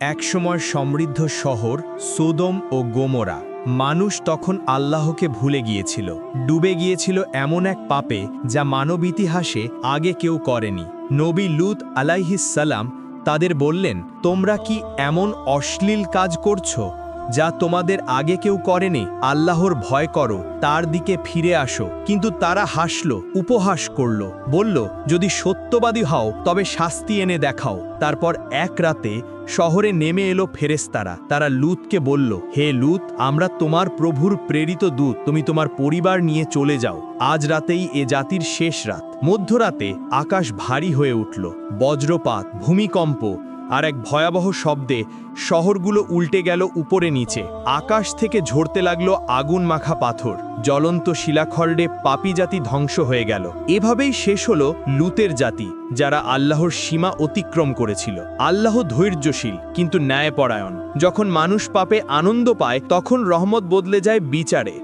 একসময় সমৃদ্ধ শহর সোদম ও গোমরা, মানুষ তখন আল্লাহকে ভুলে গিয়েছিল। ডুবে গিয়েছিল এমন এক পাপে যা মানব ইতিহাসে আগে কেউ করেনি। নবী লুত আলাইহিসাল্লাম তাদের বললেন, তোমরা কি এমন অশ্লীল কাজ করছ? যা তোমাদের আগে কেউ করেনি, আল্লাহর ভয় করো, তার দিকে ফিরে আসো। কিন্তু তারা হাসল, উপহাস করল, বলল, যদি সত্যবাদী হও, তবে শাস্তি এনে দেখাও। তারপর এক রাতে শহরে নেমে এলো ফেরেস্তারা তারা লুতকে বলল, হে লুত, আমরা তোমার প্রভুর প্রেরিত দূত, তুমি তোমার পরিবার নিয়ে চলে যাও। আজ রাতেই এ জাতির শেষ রাত। মধ্যরাতে আকাশ ভারী হয়ে উঠল, বজ্রপাত, ভূমিকম্প আর এক ভয়াবহ শব্দে শহরগুলো উল্টে গেল উপরে নিচে। আকাশ থেকে ঝরতে লাগল আগুন মাখা পাথর। জ্বলন্ত শিলাখণ্ডে পাপি জাতি ধ্বংস হয়ে গেল। এভাবেই শেষ হল লুতের জাতি, যারা আল্লাহর সীমা অতিক্রম করেছিল। আল্লাহ ধৈর্যশীল, কিন্তু ন্যায়পরায়ণ। যখন মানুষ পাপে আনন্দ পায়, তখন রহমত বদলে যায় বিচারে।